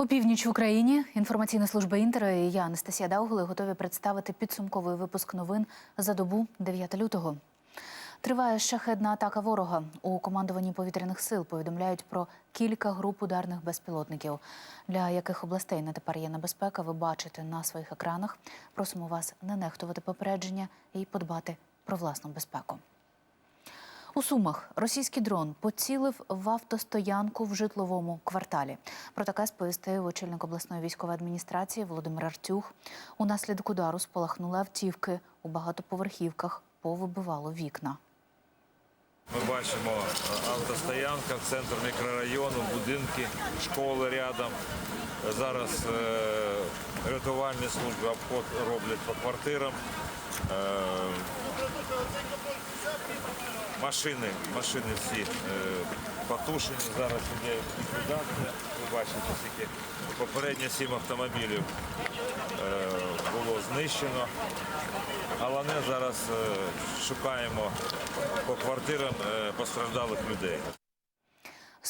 Опівніч в Україні інформаційна служба Інтера і я, Анастасія Даугли, готові представити підсумковий випуск новин за добу 9 лютого. Триває шахедна атака ворога. У командуванні повітряних сил повідомляють про кілька груп ударних безпілотників. Для яких областей на тепер є небезпека, ви бачите на своїх екранах. Просимо вас не нехтувати попередження і подбати про власну безпеку. У Сумах російський дрон поцілив в автостоянку в житловому кварталі. Про таке сповістив очільник обласної військової адміністрації Володимир Артюх. Унаслідок удару спалахнули автівки у багатоповерхівках, повибивало вікна. Ми бачимо е, автостоянка, центр мікрорайону, будинки, школи рядом. Зараз е, рятувальні служби обход роблять по квартирам. Машини, машини всі е, потушені. Зараз іде ліквідація. Ви бачите, скільки попередньо сім автомобілів е, було знищено. Головне зараз е, шукаємо по квартирам постраждалих людей.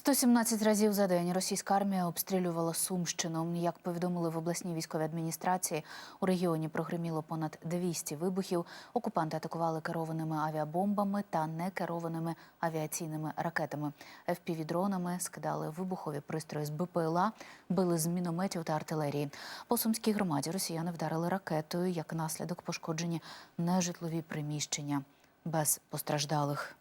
117 разів за день російська армія обстрілювала Сумщину. Як повідомили в обласній військовій адміністрації, у регіоні прогреміло понад 200 вибухів. Окупанти атакували керованими авіабомбами та некерованими авіаційними ракетами. FPV-дронами скидали вибухові пристрої з БПЛА, били з мінометів та артилерії. По сумській громаді росіяни вдарили ракетою. Як наслідок пошкоджені нежитлові приміщення без постраждалих.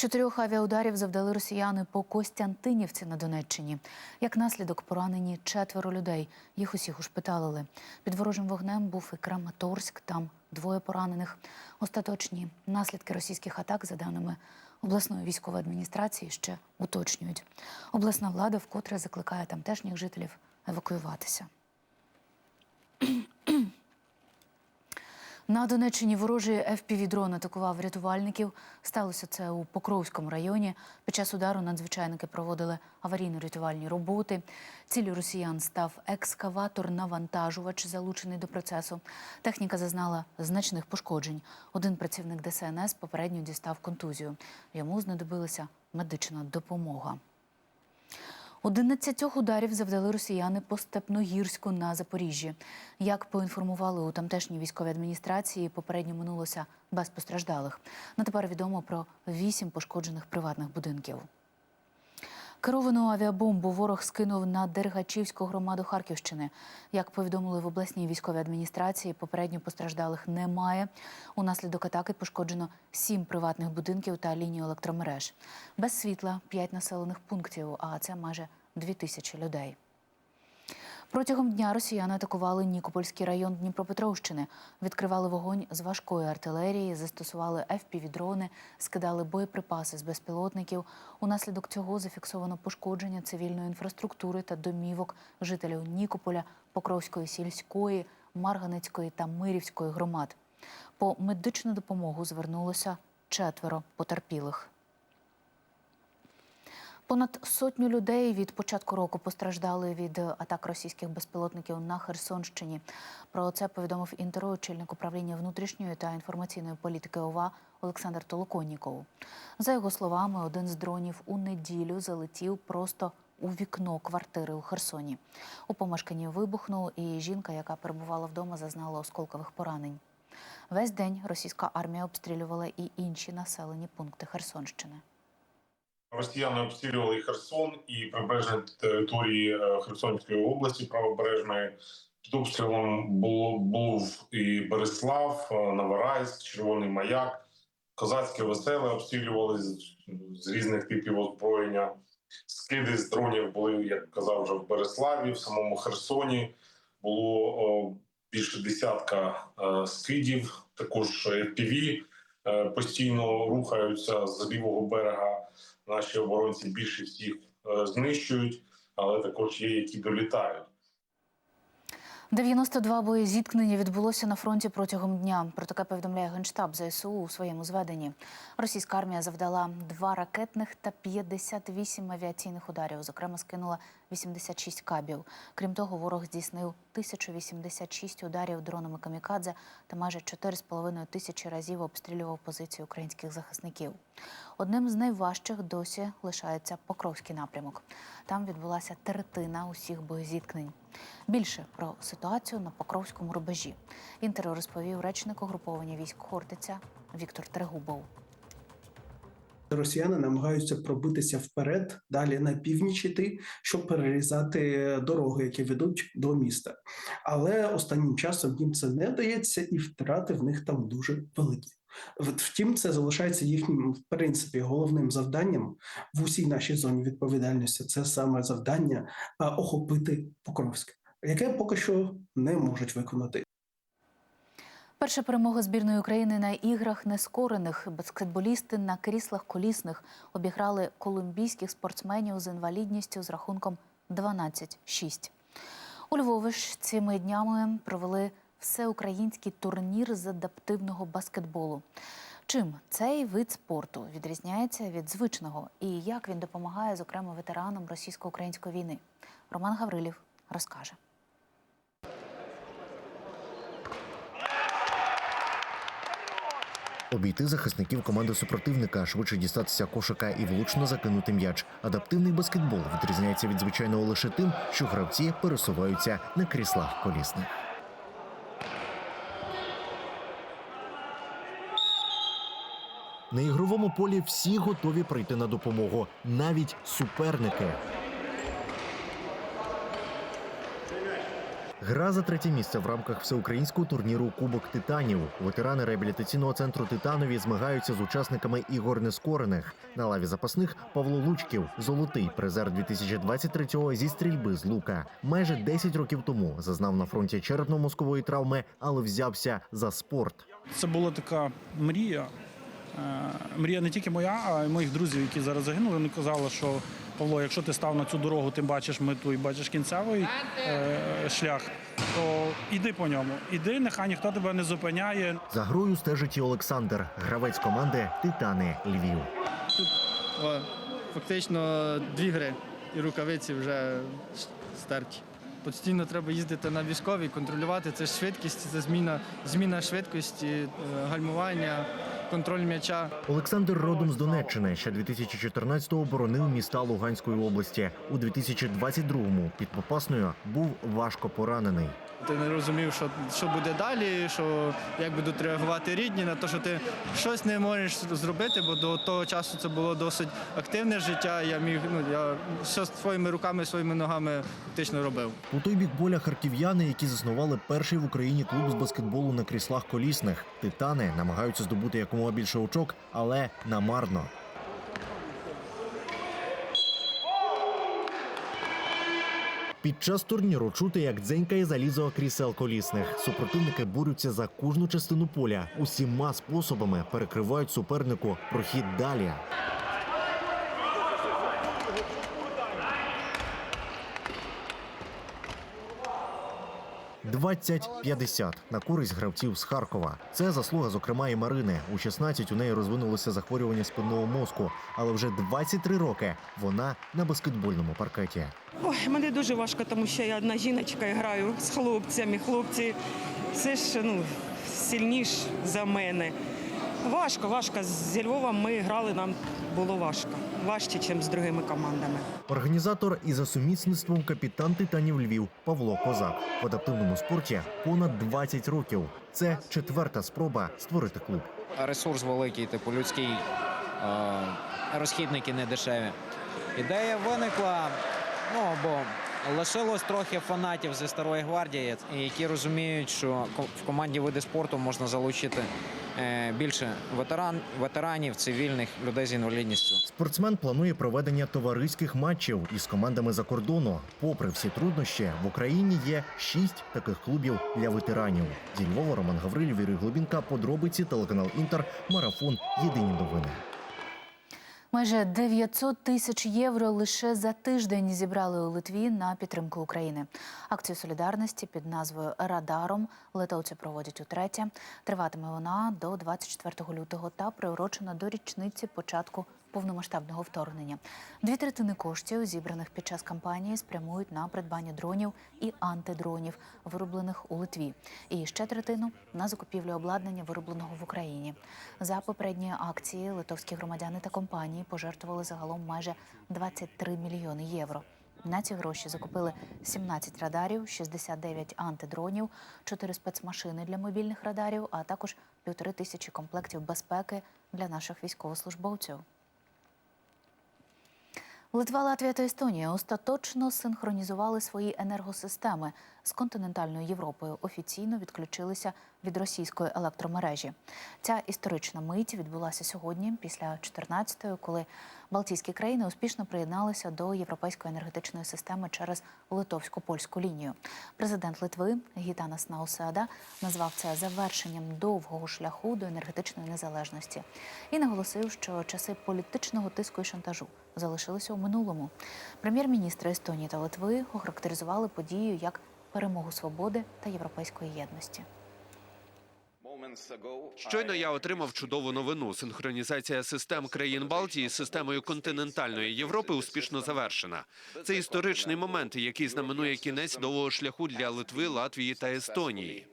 Чотирьох авіаударів завдали росіяни по Костянтинівці на Донеччині. Як наслідок поранені четверо людей. Їх усіх ушпиталили. Під ворожим вогнем був і Краматорськ. Там двоє поранених. Остаточні наслідки російських атак, за даними обласної військової адміністрації, ще уточнюють. Обласна влада вкотре закликає тамтешніх жителів евакуюватися. На Донеччині ворожий FPV-дрон атакував рятувальників. Сталося це у Покровському районі. Під час удару надзвичайники проводили аварійно-рятувальні роботи. Ціллю росіян став екскаватор-навантажувач, залучений до процесу. Техніка зазнала значних пошкоджень. Один працівник ДСНС попередньо дістав контузію. Йому знадобилася медична допомога. 11 ударів завдали росіяни по Степногірську на Запоріжжі. Як поінформували у тамтешній військовій адміністрації, попередньо минулося без постраждалих. На тепер відомо про вісім пошкоджених приватних будинків. Керовану авіабомбу ворог скинув на Дергачівську громаду Харківщини. Як повідомили в обласній військовій адміністрації, попередньо постраждалих немає. Унаслідок атаки пошкоджено сім приватних будинків та лінію електромереж. Без світла п'ять населених пунктів, а це майже дві тисячі людей. Протягом дня росіяни атакували Нікопольський район Дніпропетровщини, відкривали вогонь з важкої артилерії, застосували FPV-дрони, скидали боєприпаси з безпілотників. Унаслідок цього зафіксовано пошкодження цивільної інфраструктури та домівок жителів Нікополя, Покровської сільської, Марганецької та Мирівської громад. По медичну допомогу звернулося четверо потерпілих. Понад сотню людей від початку року постраждали від атак російських безпілотників на Херсонщині. Про це повідомив інтеро очільник управління внутрішньої та інформаційної політики ОВА Олександр Толоконніков. За його словами, один з дронів у неділю залетів просто у вікно квартири у Херсоні. У помешканні вибухнув, і жінка, яка перебувала вдома, зазнала осколкових поранень. Весь день російська армія обстрілювала і інші населені пункти Херсонщини. Росіяни обстрілювали Херсон і прибережні території е, Херсонської області правобережної. Під обстрілом було був і Береслав, е, Новорайськ, Червоний Маяк, Козацьке веселе обстрілювали з, з різних типів озброєння. Скиди з дронів були, як казав, вже в Береславі, в самому Херсоні було о, більше десятка е, скидів, також FPV е, постійно рухаються з лівого берега наші оборонці більше всіх е, знищують, але також є які долітають. 92 бої зіткнення відбулося на фронті протягом дня. Про таке повідомляє генштаб ЗСУ у своєму зведенні. Російська армія завдала два ракетних та 58 авіаційних ударів. Зокрема, скинула 86 кабів. Крім того, ворог здійснив 1086 ударів дронами камікадзе та майже 4,5 тисячі разів обстрілював позиції українських захисників. Одним з найважчих досі лишається Покровський напрямок. Там відбулася третина усіх боєзіткнень. Більше про ситуацію на Покровському рубежі. Інтер розповів речник угруповання військ Хортиця Віктор Трегубов. Росіяни намагаються пробитися вперед, далі на північ іти, щоб перерізати дороги, які ведуть до міста. Але останнім часом їм це не дається, і втрати в них там дуже великі. Втім, це залишається їхнім в принципі головним завданням в усій нашій зоні відповідальності. Це саме завдання охопити Покровськ, яке поки що не можуть виконати. Перша перемога збірної України на іграх нескорених. Баскетболісти на кріслах колісних обіграли колумбійських спортсменів з інвалідністю з рахунком 12-6. У Львові ж цими днями провели всеукраїнський турнір з адаптивного баскетболу. Чим цей вид спорту відрізняється від звичного і як він допомагає, зокрема, ветеранам російсько-української війни? Роман Гаврилів розкаже. Обійти захисників команди супротивника, швидше дістатися кошика і влучно закинути м'яч. Адаптивний баскетбол відрізняється від звичайного лише тим, що гравці пересуваються на кріслах колісних. На ігровому полі всі готові прийти на допомогу, навіть суперники. Гра за третє місце в рамках всеукраїнського турніру Кубок Титанів. Ветерани реабілітаційного центру Титанові змагаються з учасниками ігор нескорених. На лаві запасних Павло Лучків, золотий призер 2023-го зі стрільби з лука. Майже 10 років тому зазнав на фронті черепно-мозкової травми, але взявся за спорт. Це була така мрія. Е, Мрія не тільки моя, а й моїх друзів, які зараз загинули. Вони казали, що Павло, якщо ти став на цю дорогу, ти бачиш мету і бачиш кінцевий е, шлях, то іди по ньому. Іди, нехай ніхто тебе не зупиняє. За грою стежить і Олександр, гравець команди Титани Львів. О, фактично дві гри і рукавиці вже стерті. Постійно треба їздити на військові, контролювати. Це ж швидкість, це зміна, зміна швидкості, е, гальмування, контроль м'яча. Олександр родом з Донеччини. Ще 2014-го боронив міста Луганської області. У 2022-му під Попасною був важко поранений. Ти не розумів, що, що буде далі, що як будуть реагувати рідні на те, що ти щось не можеш зробити, бо до того часу це було досить активне життя. Я міг ну я все своїми руками, своїми ногами фактично робив. У той бік поля харків'яни, які заснували перший в Україні клуб з баскетболу на кріслах колісних. Титани намагаються здобути якомога більше очок, але намарно. Під час турніру чути, як дзенькає залізо крісел колісних. Супротивники борються за кожну частину поля. Усіма способами перекривають супернику прохід далі. «20-50» на користь гравців з Харкова. Це заслуга, зокрема, і Марини. У 16 у неї розвинулося захворювання спинного мозку, але вже 23 роки вона на баскетбольному паркеті. Ой, мене дуже важко, тому що я одна жіночка і граю з хлопцями. Хлопці все ж ну, сильніш за мене. Важко, важко. Зі Львовом ми грали, нам було важко. Важче, ніж з другими командами. Організатор і за сумісництвом капітан титанів Львів Павло Козак в адаптивному спорті понад 20 років. Це четверта спроба створити клуб. ресурс великий, типу людський, розхідники не дешеві. Ідея виникла, ну бо лишилось трохи фанатів зі старої гвардії, які розуміють, що в команді види спорту можна залучити е, більше ветеран, ветеранів, цивільних людей з інвалідністю. Спортсмен планує проведення товариських матчів із командами за кордону. Попри всі труднощі, в Україні є шість таких клубів для ветеранів. Зі Львова Роман Гаврилів, Юрій Глубінка, подробиці, телеканал Інтер, марафон. Єдині новини. Майже 900 тисяч євро лише за тиждень зібрали у Литві на підтримку України. Акцію солідарності під назвою Радаром литовці проводять утретє. Триватиме вона до 24 лютого та приурочена до річниці початку повномасштабного вторгнення. Дві третини коштів, зібраних під час кампанії, спрямують на придбання дронів і антидронів, вироблених у Литві. І ще третину на закупівлю обладнання, виробленого в Україні. За попередні акції литовські громадяни та компанії пожертвували загалом майже 23 мільйони євро. На ці гроші закупили 17 радарів, 69 антидронів, 4 спецмашини для мобільних радарів, а також півтори тисячі комплектів безпеки для наших військовослужбовців. Литва, Латвія та Естонія остаточно синхронізували свої енергосистеми з континентальною Європою. Офіційно відключилися від російської електромережі. Ця історична мить відбулася сьогодні, після 14-ї, коли Балтійські країни успішно приєдналися до європейської енергетичної системи через литовсько-польську лінію. Президент Литви Гітанас Науседа назвав це завершенням довгого шляху до енергетичної незалежності і наголосив, що часи політичного тиску і шантажу залишилися у минулому. Прем'єр-міністри Естонії та Литви охарактеризували подію як перемогу свободи та європейської єдності. Щойно я отримав чудову новину. Синхронізація систем країн Балтії з системою континентальної Європи успішно завершена. Це історичний момент, який знаменує кінець довгого шляху для Литви, Латвії та Естонії.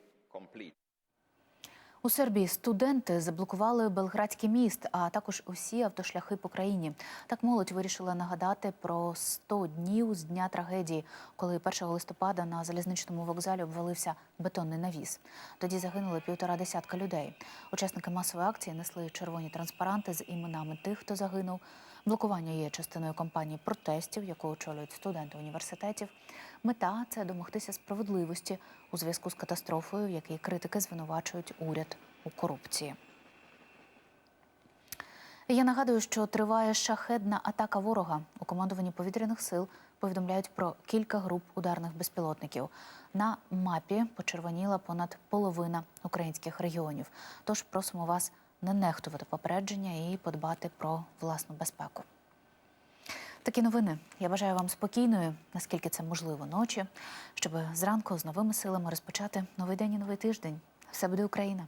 У Сербії студенти заблокували Белградський міст, а також усі автошляхи по країні. Так молодь вирішила нагадати про 100 днів з дня трагедії, коли 1 листопада на залізничному вокзалі обвалився бетонний навіс. Тоді загинули півтора десятка людей. Учасники масової акції несли червоні транспаранти з іменами тих, хто загинув. Блокування є частиною кампанії протестів, яку очолюють студенти університетів. Мета це домогтися справедливості у зв'язку з катастрофою, в якій критики звинувачують уряд у корупції. Я нагадую, що триває шахедна атака ворога. У командуванні повітряних сил повідомляють про кілька груп ударних безпілотників. На мапі почервоніла понад половина українських регіонів. Тож просимо вас не нехтувати попередження і подбати про власну безпеку. Такі новини. Я бажаю вам спокійної, наскільки це можливо, ночі, щоб зранку з новими силами розпочати новий день і новий тиждень. Все буде Україна!